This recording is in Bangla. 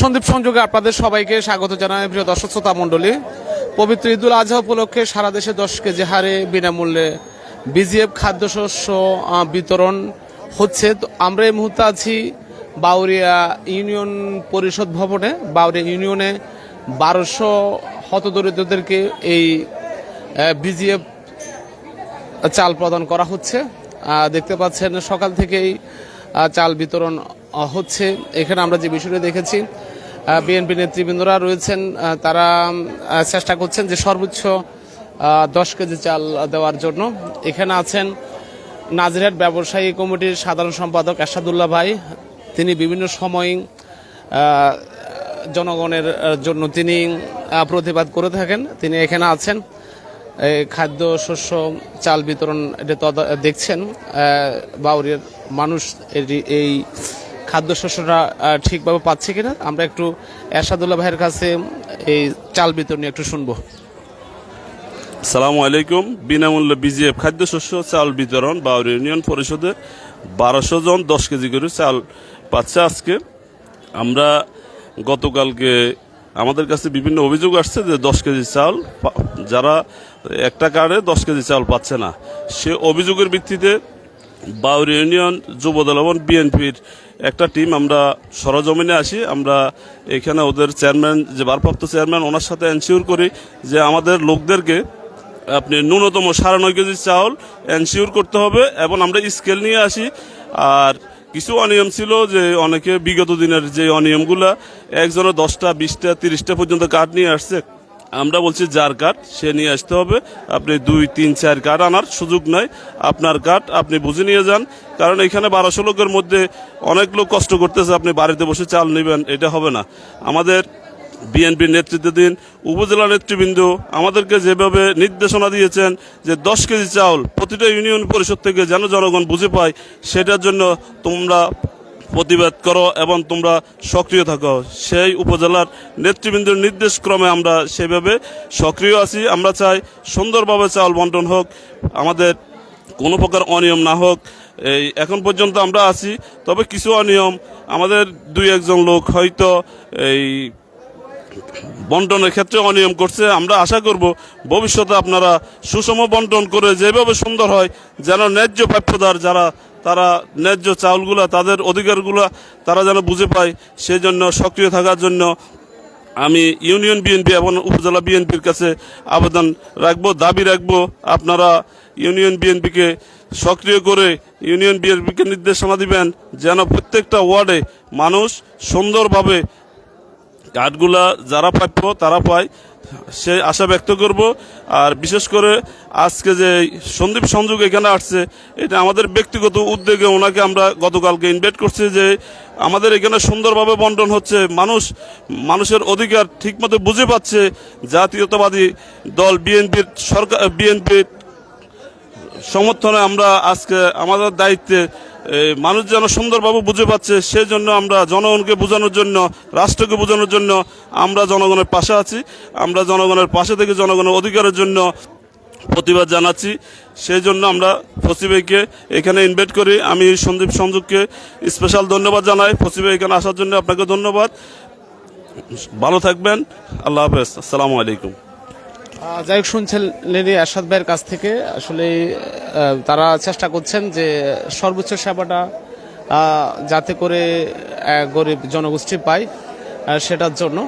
সন্দীপ সংযোগে আপনাদের সবাইকে স্বাগত জানাই, প্রিয় দর্শক শ্রোতা মণ্ডলী। পবিত্র ঈদুল আজহা উপলক্ষে সারা দেশে দশ কেজি হারে বিনামূল্যে বিজিএফ খাদ্যশস্য বিতরণ হচ্ছে। তো আমরা এই মুহূর্তে আছি বাউরিয়া ইউনিয়ন পরিষদ ভবনে। বাউরিয়া ইউনিয়নে বারোশো হতদরিদ্রদেরকে এই বিজিএফ চাল প্রদান করা হচ্ছে। দেখতে পাচ্ছেন সকাল থেকেই চাল বিতরণ হচ্ছে এখানে আমরা যে বিষয়টি দেখেছি বিএনপি নেতৃবৃন্দরা রয়েছেন তারা চেষ্টা করছেন যে সর্বোচ্চ দশ কেজি চাল দেওয়ার জন্য। এখানে আছেন নাজিরহাট ব্যবসায়ী কমিটির সাধারণ সম্পাদক এরশাদুল্লাহ ভাই। তিনি বিভিন্ন সময় জনগণের জন্য তিনি প্রতিবাদ করে থাকেন। তিনি এখানে আছেন খাদ্য শস্য চাল বিতরণ এটা দেখছেন আহ, বাউরিয়ার মানুষ এই খাদ্য শস্যটা ঠিকভাবে পাচ্ছে কিনা, আমরা একটু এরশাদুল্লাহ ভাইয়ের কাছে এই চাল বিতরণ একটু শুনব। সালামু আলাইকুম। বিনামূল্যে বিজিএফ খাদ্যশস্য চাল বিতরণ বাউরি ইউনিয়ন পরিষদে বারোশো জন দশ কেজি করে চাল পাচ্ছে আজকে। আমরা গতকালকে আমাদের কাছে বিভিন্ন অভিযোগ আসছে যে দশ কেজি চাল যারা একটা কার্ডে দশ কেজি চাল পাচ্ছে না। সে অভিযোগের ভিত্তিতে বাউরি ইউনিয়ন যুবদল এবং বিএনপির একটা টিম। আমরা সরজমিনে আসি আমরা এখানে ওদের চেয়ারম্যান, যে ভারপ্রাপ্ত চেয়ারম্যান, ওনার সাথে এনশিওর করি যে আমাদের লোকদেরকে আপনি ন্যূনতম সাড়ে নয় কেজি চাউল এনশিওর করতে হবে এবং আমরা স্কেল নিয়ে আসি। আর কিছু অনিয়ম ছিল যে অনেকে বিগত দিনের যে অনিয়মগুলা একজনের দশটা, বিশটা, তিরিশটা পর্যন্ত কার্ড নিয়ে আসছে। আমরা বলছি যার কার্ড, সে নিয়ে আসতে হবে। আপনি দুই, তিন, চার কার্ড আনার সুযোগ নাই। আপনার কার্ড আপনি বুঝে নিয়ে যান। কারণ এখানে বারোশো লোকের মধ্যে অনেক লোক কষ্ট করতেছে, আপনি বাড়িতে বসে চাল নেবেন, এটা হবে না। আমাদের বিএনপির নেতৃত্বাধীন উপজেলা নেতৃবৃন্দ আমাদেরকে যেভাবে নির্দেশনা দিয়েছেন যে দশ কেজি চাউল প্রতিটা ইউনিয়ন পরিষদ থেকে যেন জনগণ বুঝে পায়, সেটার জন্য তোমরা প্রতিবাদ করো এবং তোমরা সক্রিয় থাকো। সেই উপজেলার নেতৃবৃন্দের নির্দেশ ক্রমে আমরা সেভাবে সক্রিয় আছি। আমরা চাই সুন্দরভাবে চাল বন্টন হোক, আমাদের কোনো প্রকার অনিয়ম না হোক। এই এখন পর্যন্ত আমরা আছি, তবে কিছু অনিয়ম, আমাদের দুই একজন লোক হয়তো এই বন্টনের ক্ষেত্রে অনিয়ম করছে। আমরা আশা করব ভবিষ্যতে আপনারা সুষম বন্টন করে যেভাবে সুন্দর হয়, যেন ন্যায্য প্রাপ্যদার যারা, তারা ন্যায্য চাউলগুলা, তাদের অধিকারগুলা তারা যেন বুঝে পায়। সেই জন্য সক্রিয় থাকার জন্য আমি ইউনিয়ন বিএনপি এবং উপজেলা বিএনপির কাছে আবেদন রাখব, দাবি রাখব। আপনারা ইউনিয়ন বিএনপিকে সক্রিয় করে ইউনিয়ন বিএনপিকে নির্দেশনা দিবেন, যেন প্রত্যেকটা ওয়ার্ডে মানুষ সুন্দরভাবে কার্ডগুলা যারা প্রাপ্য, তারা পায়। সে আশা ব্যক্ত করব। আর বিশেষ করে আজকে যে সন্দীপ সংযোগ এখানে আসছে, এটা আমাদের ব্যক্তিগত উদ্যোগে ওনাকে আমরা গতকালকে ইনভাইট করছি যে আমাদের এখানে সুন্দরভাবে বন্টন হচ্ছে। মানুষ, মানুষের অধিকার ঠিকমতো বুঝে পাচ্ছে। জাতীয়তাবাদী দল, বিএনপির সরকার, বিএনপির সমর্থনে আমরা আজকে আমাদের দায়িত্বে মানুষ যেন সুন্দরভাবে বুঝে পাচ্ছে সেই জন্য আমরা জনগণকে বোঝানোর জন্য, রাষ্ট্রকে বোঝানোর জন্য আমরা জনগণের পাশে আছি। আমরা জনগণের পাশে থেকে জনগণের অধিকারের জন্য প্রতিবাদ জানাচ্ছি। সেই জন্য আমরা ফসিবাইকে এখানে ইনভাইট করি। আমি সন্দীপ সংযোগকে স্পেশাল ধন্যবাদ জানাই। ফসিবাই এখানে আসার জন্য আপনাকে ধন্যবাদ। ভালো থাকবেন। আল্লাহ হাফেজ। আসসালামু আলাইকুম। যাই হোক, শুনছেন লেদি আসাদ ভাইয়ের কাছ থেকে। আসলে তারা চেষ্টা করছেন যে সর্বোচ্চ সেবাটা যাতে করে গরিব জনগোষ্ঠী পায় সেটার জন্য।